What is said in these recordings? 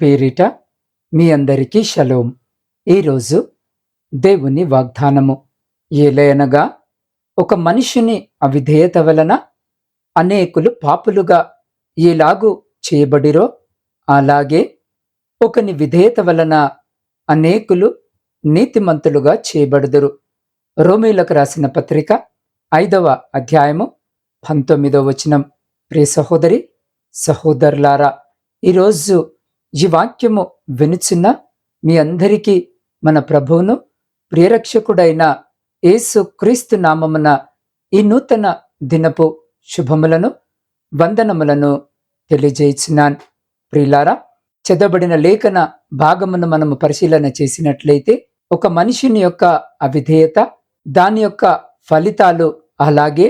పేరిట మీ అందరికీ షలోం. ఈరోజు దేవుని వాగ్దానము. ఏలయనగా ఒక మనిషిని అవిధేయత వలన అనేకులు పాపులుగా ఎలాగు చేయబడిరో అలాగే ఒకని విధేయత వలన అనేకులు నీతిమంతులుగా చేయబడుదురు. రోమీలకు రాసిన పత్రిక ఐదవ అధ్యాయము పంతొమ్మిదవ వచనం. ప్రియ సహోదరి సహోదరులారా ఈరోజు ఈ వాక్యము వినుచున్న మీ అందరికీ మన ప్రభువును ప్రియరక్షకుడైన యేసు క్రీస్తు నామమున ఈ నూతన దినపు శుభములను వందనములను తెలియజేయించున్నాను. ప్రియులారా చదవబడిన లేఖన భాగమును మనము పరిశీలన చేసినట్లయితే ఒక మనిషిని యొక్క అవిధేయత దాని యొక్క ఫలితాలు అలాగే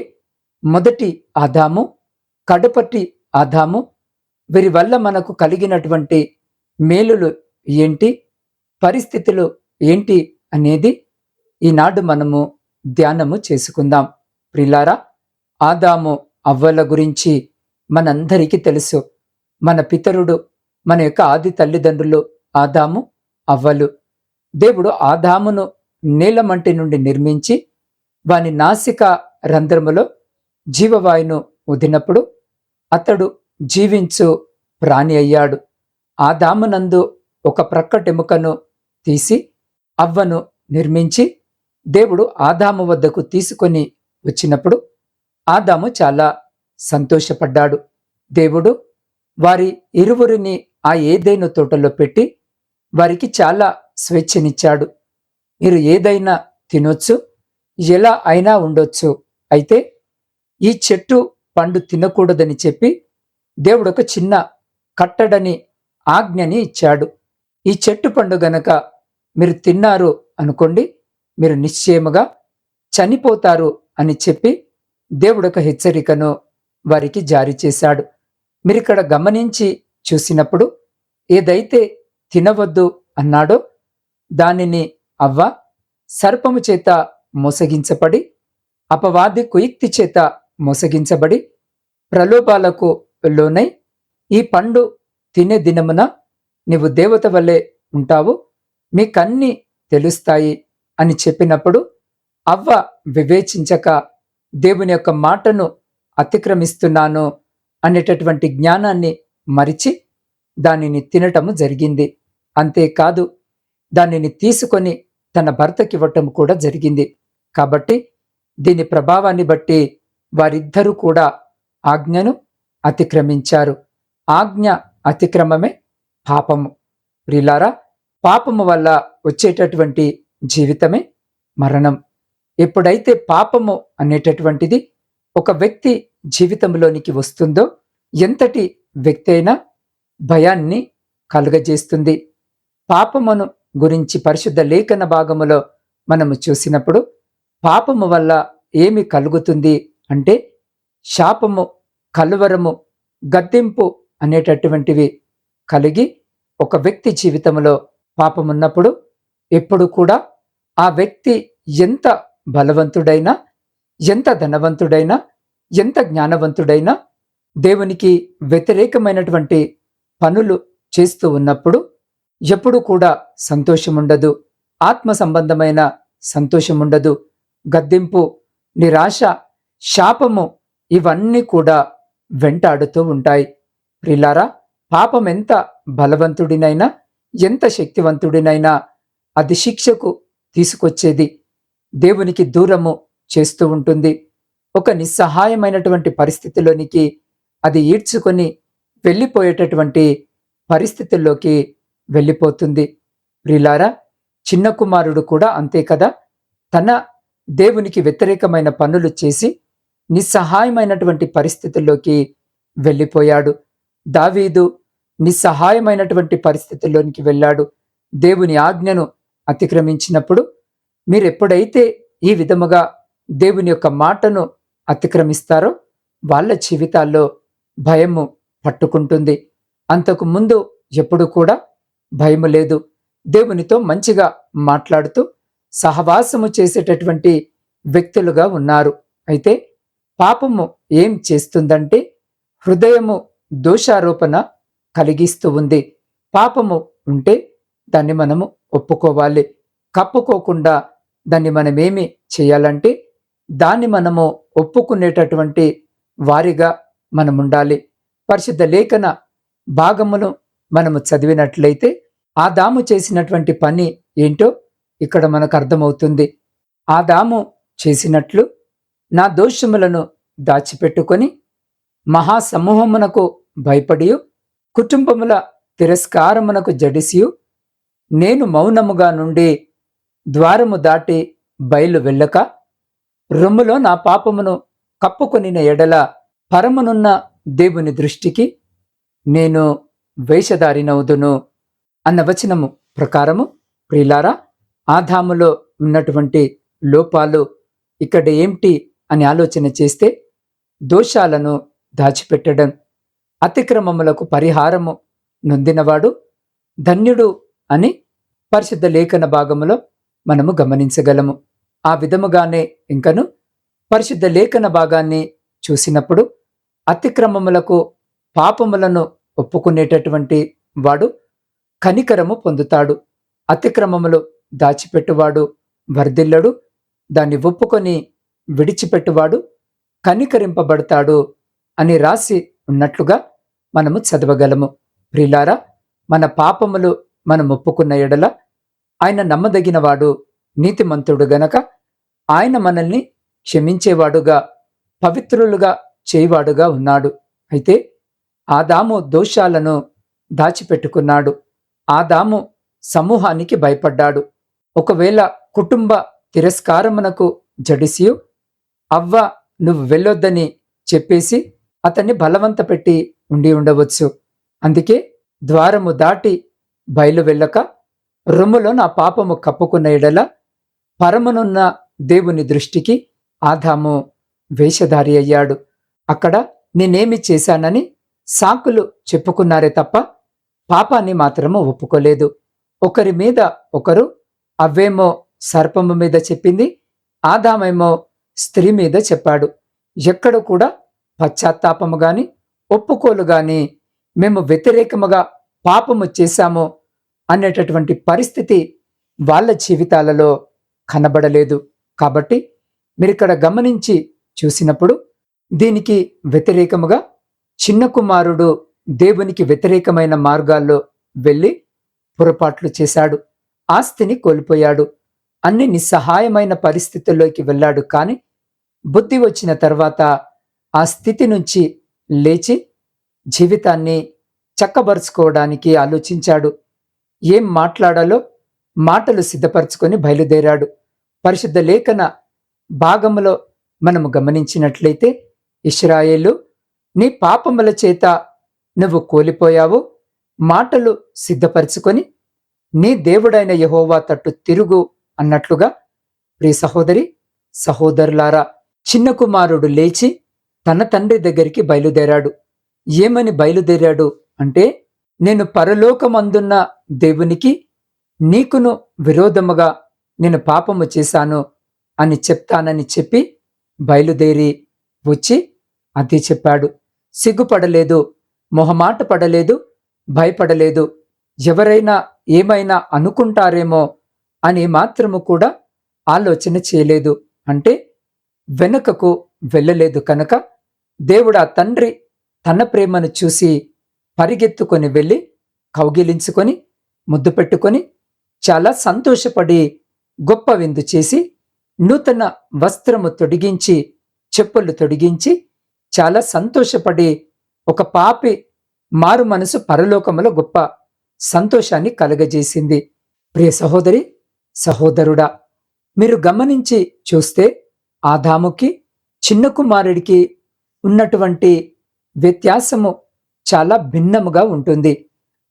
మొదటి ఆదాము కడపటి ఆదాము వీరి వల్ల మనకు కలిగినటువంటి మేలులు ఏంటి? పరిస్థితులు ఏంటి? అనేది ఈనాడు మనము ధ్యానము చేసుకుందాం. ప్రిలారా ఆదాము అవ్వల గురించి మనందరికీ తెలుసు. మన పితరుడు మన యొక్క ఆది తల్లిదండ్రులు ఆదాము అవ్వలు. దేవుడు ఆదామును నీలమంటి నుండి నిర్మించి వాని నాసిక రంధ్రములో జీవవాయును వదినప్పుడు అతడు జీవించు ప్రాణి అయ్యాడు. ఆ దామునందు ఒక ప్రక్కటెముకను తీసి అవ్వను నిర్మించి దేవుడు ఆదాము వద్దకు తీసుకొని వచ్చినప్పుడు ఆదాము చాలా సంతోషపడ్డాడు. దేవుడు వారి ఇరువురిని ఆ ఏదైనా తోటలో పెట్టి వారికి చాలా స్వేచ్ఛనిచ్చాడు. మీరు ఏదైనా తినొచ్చు ఎలా అయినా ఉండొచ్చు. అయితే ఈ చెట్టు పండు తినకూడదని చెప్పి దేవుడు ఒక చిన్న కట్టడని ఆజ్ఞని ఇచ్చాడు. ఈ చెట్టు పండు గనక మీరు తిన్నారు అనుకోండి మీరు నిశ్చయముగా చనిపోతారు అని చెప్పి దేవుడొక హెచ్చరికను వారికి జారీ చేశాడు. మీరు ఇక్కడ గమనించి చూసినప్పుడు ఏదైతే తినవద్దు అన్నాడో దానిని అవ్వ సర్పము చేత మోసగించబడి అపవాది కుయుక్తి చేత మోసగించబడి ప్రలోభాలకు లోనై ఈ పండు తినే దినమున నీవు దేవత వల్లే ఉంటావు. మీకన్నీ తెలుస్తాయి అని చెప్పినప్పుడు అవ్వ వివేచించక దేవుని యొక్క మాటను అతిక్రమిస్తున్నాను అనేటటువంటి జ్ఞానాన్ని మరిచి దానిని తినటము జరిగింది. అంతేకాదు దానిని తీసుకొని తన భర్తకివ్వటం కూడా జరిగింది. కాబట్టి దీని ప్రభావాన్ని బట్టి వారిద్దరూ కూడా ఆజ్ఞను అతిక్రమించారు. ఆజ్ఞ అతిక్రమమే పాపము. ప్రిలారా పాపము వల్ల వచ్చేటటువంటి జీవితమే మరణం. ఎప్పుడైతే పాపము అనేటటువంటిది ఒక వ్యక్తి జీవితంలోనికి వస్తుందో ఎంతటి వ్యక్తి అయినా భయాన్ని కలుగజేస్తుంది. పాపమును గురించి పరిశుద్ధ లేఖన భాగములో మనము చూసినప్పుడు పాపము వల్ల ఏమి కలుగుతుంది అంటే శాపము కలువరము గద్దెంపు అనేటటువంటివి కలిగి ఒక వ్యక్తి జీవితంలో పాపమున్నప్పుడు ఎప్పుడు కూడా ఆ వ్యక్తి ఎంత బలవంతుడైనా ఎంత ధనవంతుడైనా ఎంత జ్ఞానవంతుడైనా దేవునికి వ్యతిరేకమైనటువంటి పనులు చేస్తూ ఉన్నప్పుడు ఎప్పుడు కూడా సంతోషముండదు. ఆత్మ సంబంధమైన సంతోషముండదు. గద్దెంపు నిరాశ శాపము ఇవన్నీ కూడా వెంటాడుతూ ఉంటాయి. ప్రిలారా పాపం ఎంత బలవంతుడినైనా ఎంత శక్తివంతుడినైనా అది శిక్షకు తీసుకొచ్చేది దేవునికి దూరము చేస్తూ ఉంటుంది. ఒక నిస్సహాయమైనటువంటి పరిస్థితిలోనికి అది ఈడ్చుకొని వెళ్ళిపోయేటటువంటి పరిస్థితుల్లోకి వెళ్ళిపోతుంది. ప్రిలారా చిన్న కుమారుడు కూడా అంతే కదా? తన దేవునికి వ్యతిరేకమైన పనులు చేసి నిస్సహాయమైనటువంటి పరిస్థితుల్లోకి వెళ్ళిపోయాడు. దావీదు నిస్సహాయమైనటువంటి పరిస్థితుల్లోనికి వెళ్ళాడు. దేవుని ఆజ్ఞను అతిక్రమించినప్పుడు మీరు ఎప్పుడైతే ఈ విధముగా దేవుని యొక్క మాటను అతిక్రమిస్తారో వాళ్ళ జీవితాల్లో భయము పట్టుకుంటుంది. అంతకు ముందు ఎప్పుడు కూడా భయము లేదు. దేవునితో మంచిగా మాట్లాడుతూ సహవాసము చేసేటటువంటి వ్యక్తులుగా ఉన్నారు. అయితే పాపము ఏం చేస్తుందంటే హృదయము దోషారోపణ కలిగిస్తూ ఉంది. పాపము ఉంటే దాన్ని మనము ఒప్పుకోవాలి. కప్పుకోకుండా దాన్ని మనమేమి చేయాలంటే దాన్ని మనము ఒప్పుకునేటటువంటి వారిగా మనం ఉండాలి పరిశుద్ధ లేఖన భాగమును మనము చదివినట్లయితే ఆదాము చేసినటువంటి పని ఏంటో ఇక్కడ మనకు అర్థమవుతుంది. ఆదాము చేసినట్లు నా దోషములను దాచిపెట్టుకొని మహాసమూహమునకు భయపడియు కుటుంబముల తిరస్కారమునకు జడిసియు. నేను మౌనముగా నుండి ద్వారము దాటి బయలు వెళ్ళక రొమ్ములో నా పాపమును కప్పుకొనిన ఎడల పరమునున్న దేవుని దృష్టికి నేను వేషధారినవుదును అన్న వచనము ప్రకారము. ప్రిలారా ఆధాములో ఉన్నటువంటి లోపాలు ఇక్కడ ఏమిటి అని ఆలోచన చేస్తే దోషాలను దాచిపెట్టడం అతిక్రమములకు పరిహారము నొందినవాడు ధన్యుడు అని పరిశుద్ధ లేఖన భాగములో మనము గమనించగలము. ఆ విధముగానే ఇంకను పరిశుద్ధ లేఖన భాగాన్ని చూసినప్పుడు అతిక్రమములకు పాపములను ఒప్పుకునేటటువంటి వాడు కనికరము పొందుతాడు. అతిక్రమములు దాచిపెట్టువాడు వర్ధిల్లడు. దాన్ని ఒప్పుకొని విడిచిపెట్టువాడు కనికరింపబడతాడు. అని రాసి ఉన్నట్లుగా మనము చదవగలము. ప్రిలారా మన పాపములు మనం ఒప్పుకున్న ఎడల ఆయన నమ్మదగినవాడు నీతిమంతుడు గనక ఆయన మనల్ని క్షమించేవాడుగా పవిత్రులుగా చేయవాడుగా ఉన్నాడు. అయితే ఆదాము దోషాలను దాచిపెట్టుకున్నాడు. ఆదాము సమూహానికి భయపడ్డాడు. ఒకవేళ కుటుంబ తిరస్కారమునకు జడిసియు అవ్వ నువ్వు వెళ్ళొద్దని చెప్పేసి అతన్ని బలవంత పెట్టి ఉండి ఉండవచ్చు. అందుకే ద్వారము దాటి బయలు వెళ్ళక రొమ్ములో నా పాపము కప్పుకున్న ఎడల పరమనున్న దేవుని దృష్టికి ఆదాము వేషధారి అయ్యాడు. అక్కడ నేనేమి చేశానని సాకులు చెప్పుకున్నారే తప్ప పాపాన్ని మాత్రము ఒప్పుకోలేదు. ఒకరి మీద ఒకరు అవ్వేమో సర్పము మీద చెప్పింది ఆదామేమో స్త్రీ మీద చెప్పాడు. ఎక్కడ కూడా పశ్చాత్తాపము గాని ఒప్పుకోలు గాని మేము వ్యతిరేకముగా పాపము చేశాము అనేటటువంటి పరిస్థితి వాళ్ళ జీవితాలలో కనబడలేదు. కాబట్టి మీరు ఇక్కడ గమనించి చూసినప్పుడు దీనికి వ్యతిరేకముగా చిన్న కుమారుడు దేవునికి వ్యతిరేకమైన మార్గాల్లో వెళ్ళి పొరపాట్లు చేశాడు. ఆస్తిని కోల్పోయాడు. అన్ని నిస్సహాయమైన పరిస్థితుల్లోకి వెళ్ళాడు. కానీ బుద్ధి వచ్చిన తర్వాత ఆ స్థితి నుంచి లేచి జీవితాన్ని చక్కబరుచుకోవడానికి ఆలోచించాడు. ఏం మాట్లాడాలో మాటలు సిద్ధపరచుకొని బయలుదేరాడు. పరిశుద్ధ లేఖన భాగములో మనము గమనించినట్లయితే ఇస్రాయేలు నీ పాపముల చేత నువ్వు కోలిపోయావు. మాటలు సిద్ధపరచుకొని నీ దేవుడైన యహోవా తట్టు తిరుగు అన్నట్లుగా ప్రియ సహోదరి సహోదరులారా చిన్న కుమారుడు లేచి తన తండ్రి దగ్గరికి బయలుదేరాడు. ఏమని బయలుదేరాడు అంటే నేను పరలోకమందున్న దేవునికి నీకును విరోధముగా నేను పాపము చేశాను అని చెప్తానని చెప్పి బయలుదేరి వచ్చి అది చెప్పాడు. సిగ్గుపడలేదు మొహమాట పడలేదు భయపడలేదు. ఎవరైనా ఏమైనా అనుకుంటారేమో అని మాత్రము కూడా ఆలోచన చేయలేదు. అంటే వెనుకకు వెళ్ళలేదు కనుక దేవుడు ఆ తండ్రి తన ప్రేమను చూసి పరిగెత్తుకొని వెళ్ళి కౌగిలించుకొని ముద్దు పెట్టుకొని చాలా సంతోషపడి గొప్ప విందు చేసి నూతన వస్త్రము తొడిగించి చెప్పులు తొడిగించి చాలా సంతోషపడి ఒక పాపి మారు మనసు పరలోకములో గొప్ప సంతోషాన్ని కలగజేసింది. ప్రియ సహోదరి సహోదరుడా మీరు గమనించి చూస్తే ఆదాముకి చిన్న కుమారుడికి ఉన్నటువంటి వ్యత్యాసము చాలా భిన్నముగా ఉంటుంది.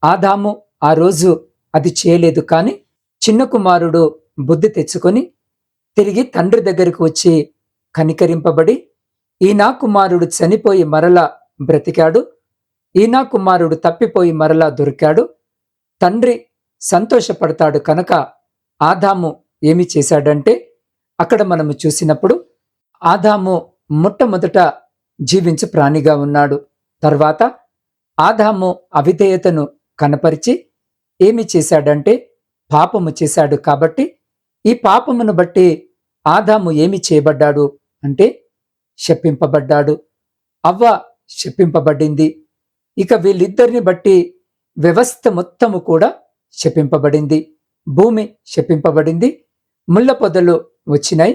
ఆదాము ఆ రోజు అది చేయలేదు కానీ చిన్న కుమారుడు బుద్ధి తెచ్చుకొని తిరిగి తండ్రి దగ్గరికి వచ్చి కనికరింపబడి ఈనా కుమారుడు చనిపోయి మరలా బ్రతికాడు ఈనా కుమారుడు తప్పిపోయి మరలా దొరికాడు తండ్రి సంతోషపడతాడు కనుక ఆదాము ఏమి చేశాడంటే అక్కడ మనము చూసినప్పుడు ఆదాము మొట్టమొదట జీవించు ప్రాణిగా ఉన్నాడు. తర్వాత ఆదాము అవిధేయతను కనపరిచి ఏమి చేశాడంటే పాపము చేశాడు కాబట్టి ఈ పాపమును బట్టి ఆదాము ఏమి చేయబడ్డాడు అంటే శపింపబడ్డాడు. అవ్వ శపింపబడింది. ఇక వీళ్ళిద్దరిని బట్టి వ్యవస్థ మొత్తము కూడా శపింపబడింది. భూమి శపింపబడింది. ముళ్ళ పొదలు వచ్చినాయి.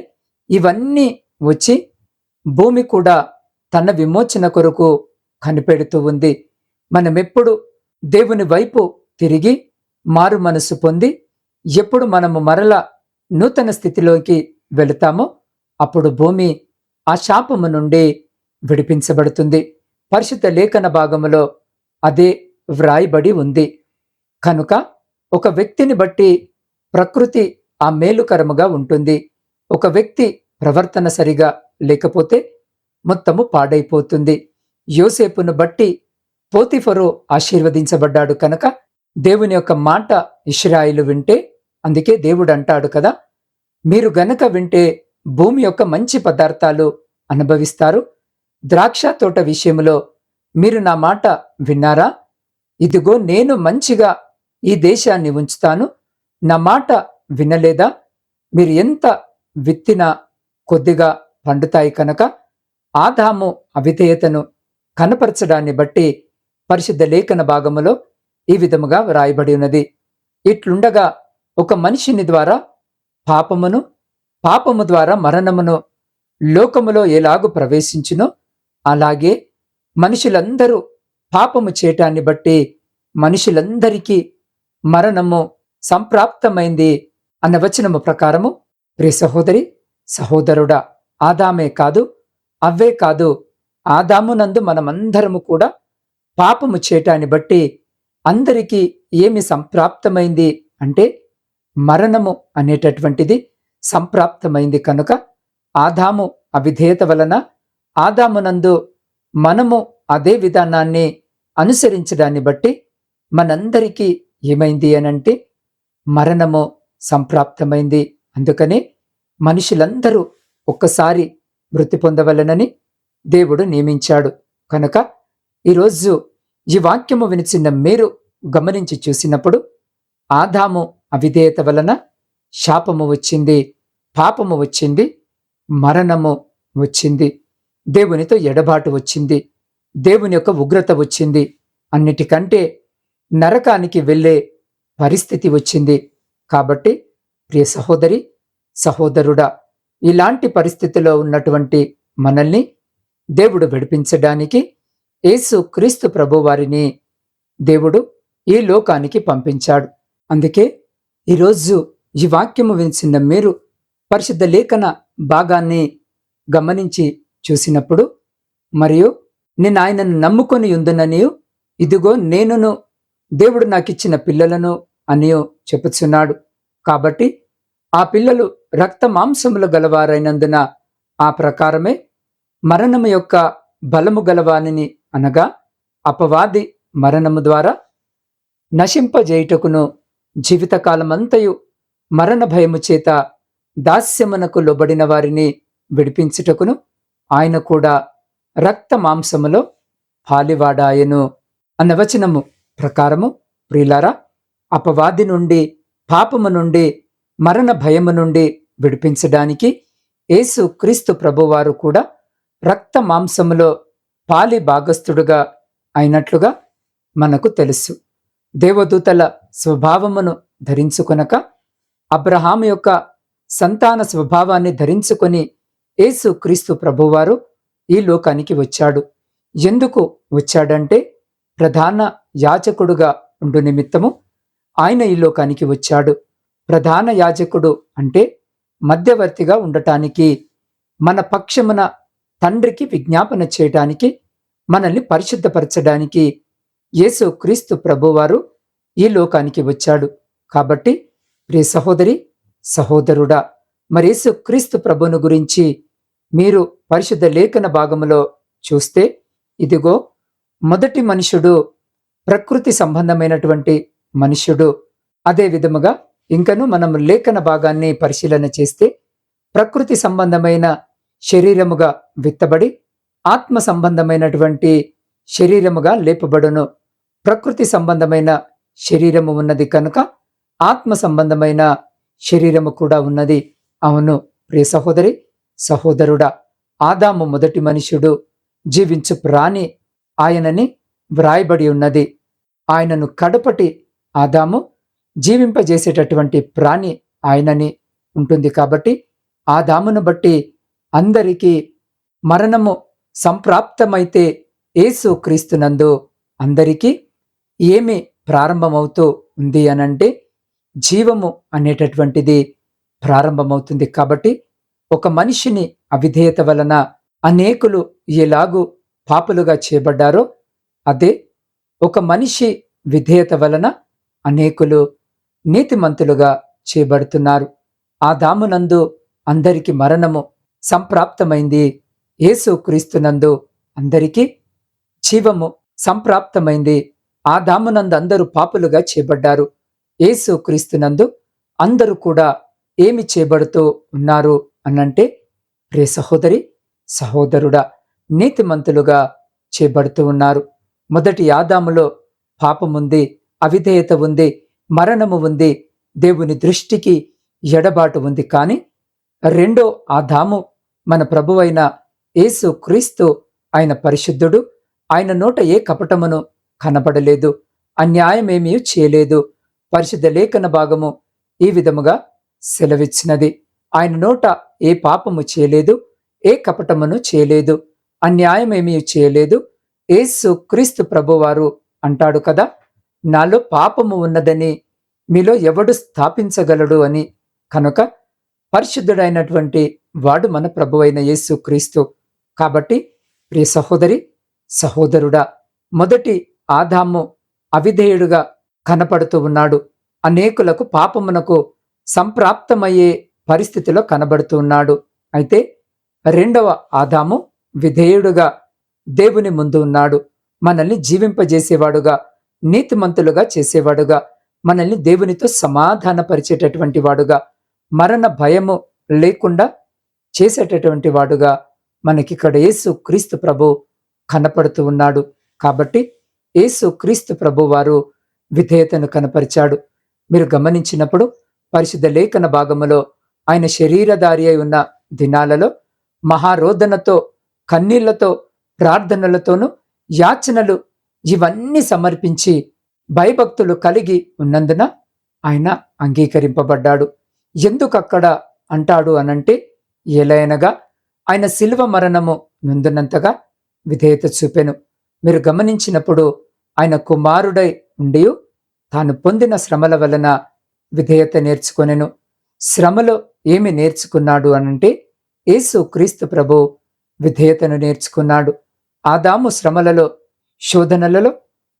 ఇవన్నీ వచ్చి భూమి కూడా తన విమోచన కొరకు కనిపెడుతూ ఉంది. మనమెప్పుడు దేవుని వైపు తిరిగి మారు మనసు పొంది ఎప్పుడు మనము మరల నూతన స్థితిలోకి వెళతామో అప్పుడు భూమి ఆ శాపము నుండి విడిపించబడుతుంది. పరిశుద్ధ లేఖన భాగములో అదే వ్రాయబడి ఉంది. కనుక ఒక వ్యక్తిని బట్టి ప్రకృతి ఆ మేలుకరముగా ఉంటుంది. ఒక వ్యక్తి ప్రవర్తన సరిగా లేకపోతే మొత్తము పాడైపోతుంది. యోసేపును బట్టి పోతిఫరో ఆశీర్వదించబడ్డాడు కనుక దేవుని యొక్క మాట ఇష్రాయిలు వింటే అందుకే దేవుడు అంటాడు కదా మీరు గనక వింటే భూమి యొక్క మంచి పదార్థాలు అనుభవిస్తారు. ద్రాక్ష తోట విషయంలో మీరు నా మాట విన్నారా? ఇదిగో నేను మంచిగా ఈ దేశాన్ని ఉంచుతాను. నా మాట వినలేదా? మీరు ఎంత విత్తినా కొద్దిగా పండుతాయి కనుక ఆదాము అవిధేయతను కనపరచడాన్ని బట్టి పరిశుద్ధ లేఖన భాగములో ఈ విధముగా వ్రాయబడి ఉన్నది. ఇట్లుండగా ఒక మనిషిని ద్వారా పాపమును పాపము ద్వారా మరణమును లోకములో ఎలాగు ప్రవేశించునో అలాగే మనుషులందరూ పాపము చేయటాన్ని బట్టి మనుషులందరికీ మరణము సంప్రాప్తమైంది అన్న వచనము ప్రకారము ప్రియ సహోదరి సహోదరుడా ఆదామే కాదు అవే కాదు ఆదామునందు మనమందరము కూడా పాపము చేయటాన్ని బట్టి అందరికీ ఏమి సంప్రాప్తమైంది అంటే మరణము అనేటటువంటిది సంప్రాప్తమైంది కనుక ఆదాము అవిధేయత వలన ఆదామునందు మనము అదే విధానాన్ని అనుసరించడాన్ని బట్టి మనందరికీ ఏమైంది అనంటే మరణము సంప్రాప్తమైంది. అందుకనే మనుషులందరూ ఒక్కసారి మృతి పొందవలనని దేవుడు నియమించాడు. కనుక ఈరోజు ఈ వాక్యము వినిచిన మీరు గమనించి చూసినప్పుడు ఆదాము అవిధేయత వలన శాపము వచ్చింది పాపము వచ్చింది మరణము వచ్చింది దేవునితో ఎడబాటు వచ్చింది దేవుని యొక్క ఉగ్రత వచ్చింది అన్నిటికంటే నరకానికి వెళ్ళే పరిస్థితి వచ్చింది. కాబట్టి ప్రియ సహోదరి సహోదరుడా ఇలాంటి పరిస్థితిలో ఉన్నటువంటి మనల్ని దేవుడు విడిపించడానికి యేసు క్రీస్తు ప్రభువారిని దేవుడు ఈ లోకానికి పంపించాడు. అందుకే ఈరోజు ఈ వాక్యము వినిచిన మీరు పరిశుద్ధ లేఖన భాగాన్ని గమనించి చూసినప్పుడు మరియు నేను ఆయనను నమ్ముకొని ఉందననియు ఇదిగో నేనును దేవుడు నాకిచ్చిన పిల్లలను అనియో చెప్పుచున్నాడు. కాబట్టి ఆ పిల్లలు రక్త మాంసములు గలవారైనందున ఆ ప్రకారమే మరణము యొక్క బలము గలవానిని అనగా అపవాది మరణము ద్వారా నశింపజేయుటకును జీవితకాలమంతయు మరణ భయము చేత దాస్యమునకు లోబడిన వారిని విడిపించుటకును ఆయన కూడా రక్త మాంసములో పాలివాడాయను అన్న వచనము ప్రకారము ప్రియులారా అపవాది నుండి పాపము నుండి మరణ భయము నుండి విడిపించడానికి యేసు క్రీస్తు ప్రభువారు కూడా రక్త మాంసములో పాలి భాగస్థుడుగా అయినట్లుగా మనకు తెలుసు. దేవదూతల స్వభావమును ధరించుకొనక అబ్రహాం యొక్క సంతాన స్వభావాన్ని ధరించుకొని యేసు క్రీస్తు ప్రభువారు ఈ లోకానికి వచ్చాడు. ఎందుకు వచ్చాడంటే ప్రధాన యాచకుడుగా ఉండు నిమిత్తము ఆయన ఈ లోకానికి వచ్చాడు. ప్రధాన యాజకుడు అంటే మధ్యవర్తిగా ఉండటానికి మన పక్షమున తండ్రికి విజ్ఞాపన చేయటానికి మనల్ని పరిశుద్ధపరచడానికి యేసు క్రీస్తు ప్రభువారు ఈ లోకానికి వచ్చాడు. కాబట్టి ప్రియ సహోదరి సహోదరుడా మరి యేసు క్రీస్తు ప్రభును గురించి మీరు పరిశుద్ధ లేఖన భాగములో చూస్తే ఇదిగో మొదటి మనుషుడు ప్రకృతి సంబంధమైనటువంటి మనుష్యుడు అదే విధముగా ఇంకను మనం లేఖన భాగాన్ని పరిశీలన చేస్తే ప్రకృతి సంబంధమైన శరీరముగా విత్తబడి ఆత్మ సంబంధమైనటువంటి శరీరముగా లేపబడును. ప్రకృతి సంబంధమైన శరీరము ఉన్నది కనుక ఆత్మ సంబంధమైన శరీరము కూడా ఉన్నది. అవును ప్రియ సహోదరి సహోదరుడా ఆదాము మొదటి మనుషుడు జీవించు ప్రాణి ఆయనని వ్రాయబడి ఉన్నది. ఆయనను కడపటి ఆదాము జీవింపజేసేటటువంటి ప్రాణి ఆయనని ఉంటుంది కాబట్టి ఆ దామును బట్టి అందరికీ మరణము సంప్రాప్తమైతే యేసు క్రీస్తునందు అందరికీ ఏమి ప్రారంభమవుతూ ఉంది అనంటే జీవము అనేటటువంటిది ప్రారంభమవుతుంది కాబట్టి ఒక మనిషిని అవిధేయత వలన అనేకులు ఎలాగూ పాపులుగా చేయబడ్డారో అదే ఒక మనిషి విధేయత వలన అనేకులు నీతిమంతులుగా చేయబడుతున్నారు. ఆ దామునందు అందరికి మరణము సంప్రాప్తమైంది. యేసు క్రీస్తునందు అందరికీ జీవము సంప్రాప్తమైంది. ఆ దామునందు అందరూ పాపులుగా చేయబడ్డారు. యేసు క్రీస్తునందు అందరూ కూడా ఏమి చేయబడుతూ ఉన్నారు అనంటే ప్రే సహోదరి సహోదరుడా నీతిమంతులుగా చేయబడుతూ ఉన్నారు. మొదటి ఆదాములో పాపముంది అవిధేయత ఉంది. మరణము ఉంది. దేవుని దృష్టికి ఎడబాటు ఉంది. కానీ రెండో ఆదాము మన ప్రభువైన యేసు క్రీస్తు ఆయన పరిశుద్ధుడు. ఆయన నోట ఏ కపటమును కనబడలేదు. అన్యాయమేమీ చేయలేదు. పరిశుద్ధ లేఖన భాగము ఈ విధముగా సెలవిచ్చినది. ఆయన నోట ఏ పాపము చేయలేదు. ఏ కపటమును చేయలేదు. అన్యాయమేమీ చేయలేదు. ఏసు క్రీస్తు ప్రభువారు అంటాడు కదా. నాలో పాపము ఉన్నదని మీలో ఎవడు స్థాపించగలడు అని కనుక పరిశుద్ధుడైనటువంటి వాడు మన ప్రభువైన యేసు క్రీస్తు. కాబట్టి ప్రియ సహోదరి సహోదరుడా మొదటి ఆదాము అవిధేయుడుగా కనపడుతూ ఉన్నాడు. అనేకులకు పాపమునకు సంప్రాప్తమయ్యే పరిస్థితిలో కనబడుతూ ఉన్నాడు. అయితే రెండవ ఆదాము విధేయుడుగా దేవుని ముందు ఉన్నాడు. మనల్ని జీవింపజేసేవాడుగా నీతిమంతులుగా చేసేవాడుగా మనల్ని దేవునితో సమాధానపరిచేటటువంటి వాడుగా మరణ భయము లేకుండా చేసేటటువంటి వాడుగా మనకి ఇక్కడ యేసు క్రీస్తు ప్రభు కనపడుతూ ఉన్నాడు. కాబట్టి యేసు క్రీస్తు ప్రభు వారు విధేయతను కనపరిచాడు. మీరు గమనించినప్పుడు పరిశుద్ధ లేఖన భాగములో ఆయన శరీరధారి అయి ఉన్న దినాలలో మహారోదనతో కన్నీళ్ళతో ప్రార్థనలతోనూ యాచనలు ఇవన్నీ సమర్పించి భయభక్తులు కలిగి ఉన్నందున ఆయన అంగీకరింపబడ్డాడు. ఎందుకక్కడ అంటాడు అనంటే ఏలైనగా ఆయన శిల్వ మరణము నొందునంతగా విధేయత చూపెను. మీరు గమనించినప్పుడు ఆయన కుమారుడై ఉండి తాను పొందిన శ్రమల వలన విధేయత నేర్చుకొనెను. శ్రమలో ఏమి నేర్చుకున్నాడు అనంటే యేసు క్రీస్తు ప్రభు విధేయతను నేర్చుకున్నాడు. ఆదాము శ్రమలలో శోధనలలో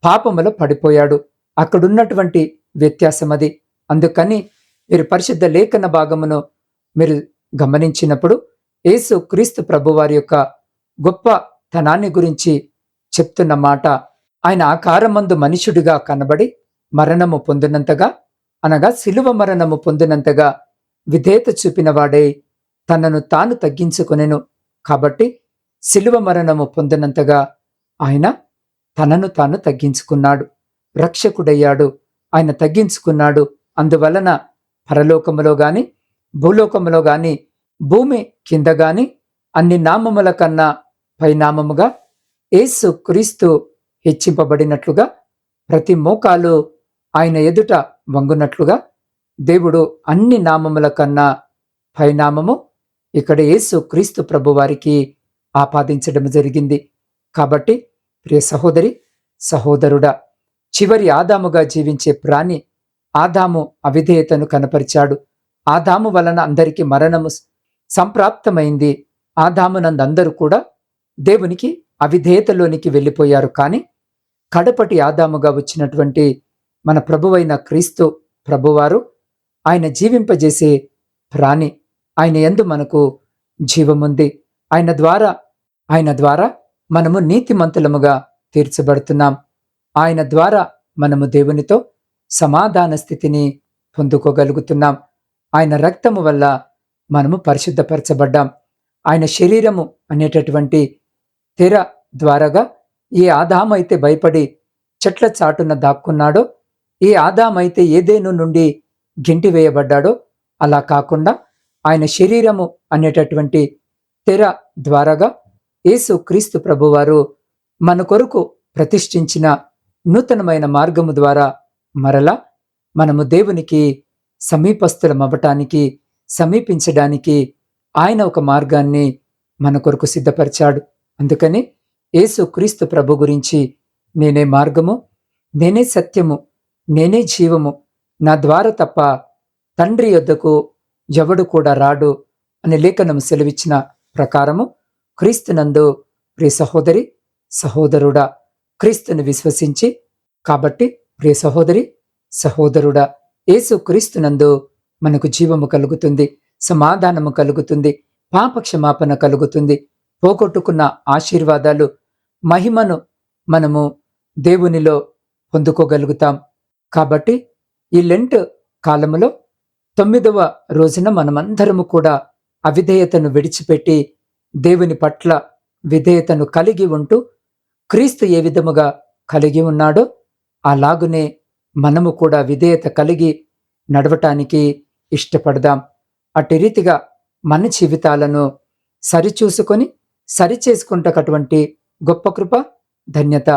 పాపములో పడిపోయాడు. అక్కడున్నటువంటి వ్యత్యాసం అది. అందుకని మీరు పరిశుద్ధ లేఖన భాగమును మీరు గమనించినప్పుడు యేసు క్రీస్తు ప్రభువారి యొక్క గొప్ప తనాన్ని గురించి చెప్తున్న మాట ఆయన ఆకారమందు మనుషుడిగా కనబడి మరణము పొందినంతగా అనగా శిలువ మరణము పొందినంతగా విధేయత చూపినవాడై తనను తాను తగ్గించుకునేను. కాబట్టి శిలువ మరణము పొందినంతగా ఆయన తనను తాను తగ్గించుకున్నాడు. రక్షకుడయ్యాడు. ఆయన తగ్గించుకున్నాడు. అందువలన పరలోకములో గాని భూలోకములో గాని భూమి కింద గాని అన్ని నామముల కన్నా పైనామముగా ఏసు క్రీస్తు హెచ్చింపబడినట్లుగా ప్రతి మోకాలు ఆయన ఎదుట వంగునట్లుగా దేవుడు అన్ని నామముల కన్నా పైనామము ఇక్కడ యేసు క్రీస్తు ప్రభువారికి ఆపాదించడం జరిగింది. కాబట్టి ప్రియ సహోదరి సహోదరుడా చివరి ఆదాముగా జీవించే ప్రాణి ఆదాము అవిధేయతను కనపరిచాడు. ఆదాము వలన అందరికీ మరణము సంప్రాప్తమైంది. ఆదామునందందరూ కూడా దేవునికి అవిధేయతలోనికి వెళ్ళిపోయారు. కానీ కడపటి ఆదాముగా వచ్చినటువంటి మన ప్రభువైన క్రీస్తు ప్రభువారు ఆయన జీవింపజేసే ప్రాణి ఆయన ఎందు మనకు జీవముంది. ఆయన ద్వారా ఆయన ద్వారా మనము నీతిమంతులముగా తీర్చబడుతున్నాం. ఆయన ద్వారా మనము దేవునితో సమాధాన స్థితిని పొందుకోగలుగుతున్నాం. ఆయన రక్తము వల్ల మనము పరిశుద్ధపరచబడ్డాం. ఆయన శరీరము అనేటటువంటి తెర ద్వారాగా ఏ ఆదామైతే భయపడి చెట్ల చాటున దాక్కున్నాడో ఏ ఆదామైతే ఏదేను నుండి గెంటి వేయబడ్డాడో అలా కాకుండా ఆయన శరీరము అనేటటువంటి తెర ద్వారాగా యేసు క్రీస్తు ప్రభువారు మన కొరకు ప్రతిష్ఠించిన నూతనమైన మార్గము ద్వారా మరలా మనము దేవునికి సమీపస్థులమవ్వటానికి సమీపించడానికి ఆయన ఒక మార్గాన్ని మన కొరకు సిద్ధపరిచాడు. అందుకని యేసు క్రీస్తు ప్రభు గురించి నేనే మార్గము నేనే సత్యము నేనే జీవము నా ద్వారా తప్ప తండ్రి యొద్దకు ఎవడు కూడా రాడు అని లేఖనం సెలవిచ్చిన ప్రకారము క్రీస్తునందు ప్రియ సహోదరి సహోదరుడా క్రీస్తును విశ్వసించి కాబట్టి ప్రియ సహోదరి సహోదరుడా యేసు క్రీస్తునందు మనకు జీవము కలుగుతుంది సమాధానము కలుగుతుంది పాప క్షమాపణ కలుగుతుంది. పోగొట్టుకున్న ఆశీర్వాదాలు మహిమను మనము దేవునిలో పొందుకోగలుగుతాం. కాబట్టి ఈ లెంట్ కాలములో తొమ్మిదవ రోజున మనమందరము కూడా అవిధేయతను విడిచిపెట్టి దేవుని పట్ల విధేయతను కలిగి ఉంటూ క్రీస్తు ఏ విధముగా కలిగి ఉన్నాడో అలాగునే మనము కూడా విధేయత కలిగి నడవటానికి ఇష్టపడదాం. అటు రీతిగా మన జీవితాలను సరిచూసుకొని సరిచేసుకుంటకటువంటి గొప్ప కృప ధన్యత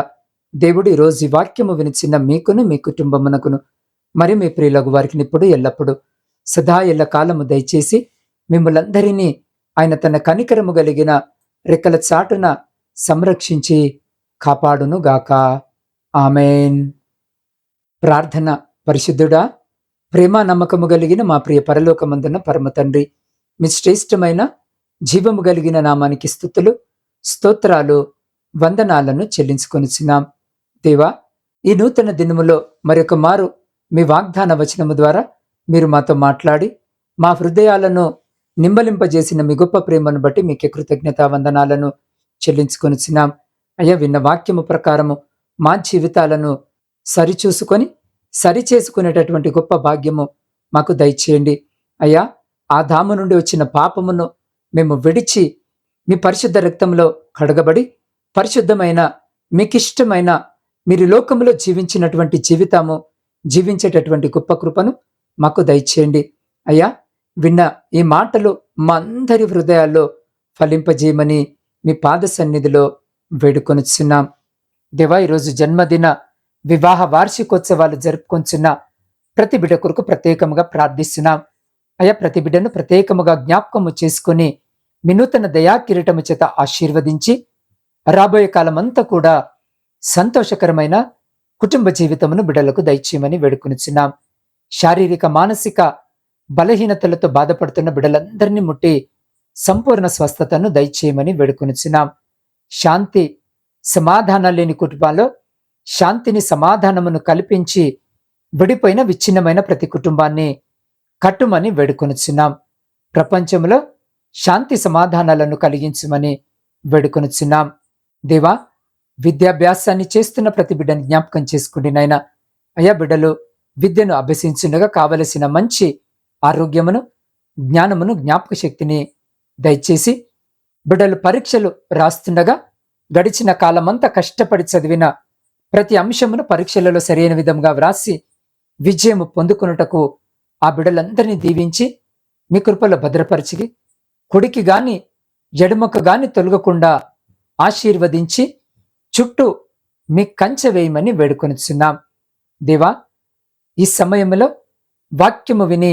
దేవుడు ఈరోజు ఈ వాక్యము వినిచిన మీకును మీ కుటుంబమునకును మరి మీ ప్రియులకు వారికి ఇప్పుడు ఎల్లప్పుడు సదా ఎల్ల కాలము దయచేసి మిమ్మలందరినీ ఆయన తన కనికరము కలిగిన రెక్కల చాటున సంరక్షించి కాపాడును గాక. ఆమెన్. ప్రార్థన పరిశుద్ధుడా ప్రేమ నమ్మకము కలిగిన మా ప్రియ పరలోకమందున పరమ తండ్రి మీ శ్రేష్టమైన జీవము కలిగిన నామానికి స్థుతులు స్తోత్రాలు వందనాలను చెల్లించుకొనిచున్నాం. దేవా ఈ నూతన దినములో మరొక మారు మీ వాగ్దాన వచనము ద్వారా మీరు మాతో మాట్లాడి మా హృదయాలను నింబలింపజేసిన మీ గొప్ప ప్రేమను బట్టి మీకు కృతజ్ఞతా వందనాలను చెల్లించుకొనిచున్నాం అయ్యా విన్న వాక్యము ప్రకారము మా జీవితాలను సరిచూసుకొని సరిచేసుకునేటటువంటి గొప్ప భాగ్యము మాకు దయచేయండి. అయ్యా ఆ ధాము నుండి వచ్చిన పాపమును మేము విడిచి మీ పరిశుద్ధ రక్తంలో కడగబడి పరిశుద్ధమైన మీకిష్టమైన మీరు లోకంలో జీవించినటువంటి జీవితము జీవించేటటువంటి గొప్ప కృపను మాకు దయచేయండి. అయ్యా విన్న ఈ మాటలు మా అందరి హృదయాల్లో ఫలింపజేయమని మీ పాద సన్నిధిలో వేడుకొనిచున్నాం. దేవా ఈరోజు జన్మదిన వివాహ వార్షికోత్సవాలు జరుపుకొంచున్న ప్రతి బిడ కొరకు ప్రత్యేకముగా ప్రార్థిస్తున్నాం. అయా ప్రతి బిడ్డను ప్రత్యేకముగా జ్ఞాపకము చేసుకుని వినూతన దయా కిరీటము చేత ఆశీర్వదించి రాబోయే కాలమంతా కూడా సంతోషకరమైన కుటుంబ జీవితమును బిడలకు దయచేయమని వేడుకొనిచున్నాం. శారీరక మానసిక బలహీనతలతో బాధపడుతున్న బిడ్డలందరినీ ముట్టి సంపూర్ణ స్వస్థతను దయచేయమని వేడుకొనిచున్నాం. శాంతి సమాధానం లేని కుటుంబాల్లో శాంతిని సమాధానమును కల్పించి విడిపోయిన విచ్ఛిన్నమైన ప్రతి కుటుంబాన్ని కట్టుమని వేడుకొనిచున్నాం. ప్రపంచంలో శాంతి సమాధానాలను కలిగించమని వేడుకొనిచున్నాం. దేవా విద్యాభ్యాసాన్ని చేస్తున్న ప్రతి బిడ్డని జ్ఞాపకం చేసుకుని నాయన. అయా బిడ్డలు విద్యను అభ్యసించుండగా కావలసిన మంచి ఆరోగ్యమును జ్ఞానమును జ్ఞాపక శక్తిని దయచేసి బిడ్డలు పరీక్షలు రాస్తుండగా గడిచిన కాలమంతా కష్టపడి చదివిన ప్రతి అంశమును పరీక్షలలో సరైన విధంగా వ్రాసి విజయము పొందుకున్నటకు ఆ బిడ్డలందరినీ దీవించి మీ కృపలో భద్రపరిచి కుడికి గాని ఎడమకు గాని తొలగకుండా ఆశీర్వదించి చుట్టూ మీ కంచె వేయమని వేడుకొనిచున్నాం. దేవా ఈ సమయంలో వాక్యము విని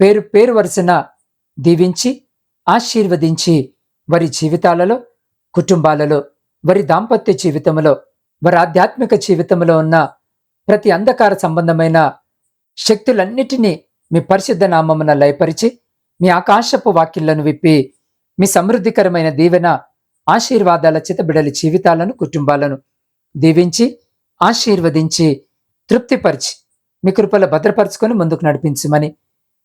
పేరు పేరు వరుసన దీవించి ఆశీర్వదించి వారి జీవితాలలో కుటుంబాలలో వారి దాంపత్య జీవితంలో వారి ఆధ్యాత్మిక జీవితంలో ఉన్న ప్రతి అంధకార సంబంధమైన శక్తులన్నిటినీ మీ పరిశుద్ధ నామమున లయపరిచి మీ ఆకాశపు వాక్యలను విప్పి మీ సమృద్ధికరమైన దీవెన ఆశీర్వాదాల చేత బిడలి జీవితాలను కుటుంబాలను దీవించి ఆశీర్వదించి తృప్తిపరిచి మీ కృపల భద్రపరుచుకొని ముందుకు నడిపించమని